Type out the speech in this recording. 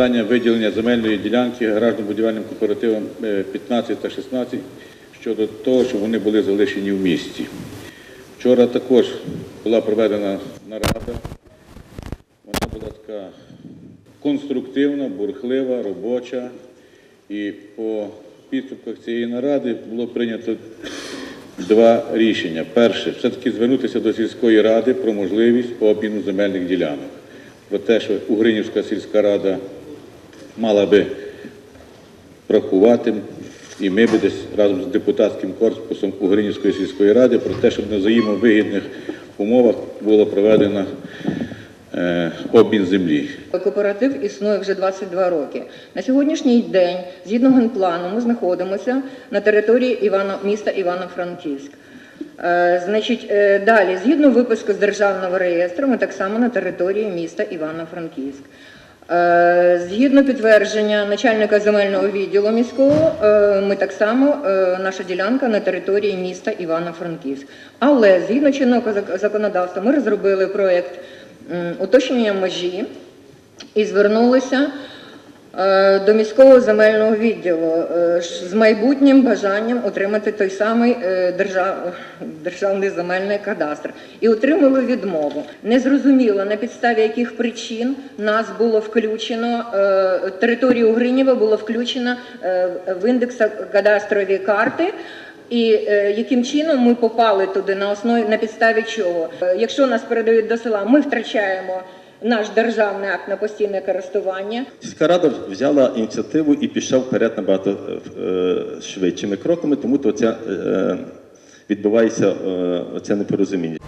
питання виділення земельної ділянки гаражно-будівельним кооперативам е, 15 та 16 щодо того, щоб вони були залишені в місті. Вчора також була проведена нарада. Вона була така конструктивна, бурхлива, робоча. І по підсумках цієї наради було прийнято два рішення. Перше, все-таки звернутися до сільської ради про можливість обміну земельних ділянок. Про те, що Угринівська сільська рада мала би врахувати, і ми би десь разом з депутатським корпусом Угринівської сільської ради про те, щоб на взаємовигідних умовах було проведено е, обмін землі. Кооператив існує вже 22 роки. На сьогоднішній день, згідно генплану, ми знаходимося на території Івано, міста Івано-Франківськ. Е, значить, е, далі, згідно випуску з державного реєстру, ми так само на території міста Івано-Франківськ. Е, Згідно підтвердження начальника земельного відділу міського, е, ми так само, е, наша ділянка на території міста Івано-Франківськ. Але згідно чинного законодавства ми розробили проєкт уточнення межі і звернулися до міського земельного відділу е, з майбутнім бажанням отримати той самий е, держав, державний земельний кадастр. І отримали відмову. Незрозуміло, на підставі яких причин нас було включено, е, територію Гринєва було включено е, в індекс кадастрові карти. І е, яким чином ми попали туди на основі на підставі чого? Е, якщо нас передають до села, ми втрачаємо наш державний акт на постійне користування. Сільська рада взяла ініціативу і пішла вперед набагато е, е, швидшими кроками, тому то це е, відбувається це непорозуміння.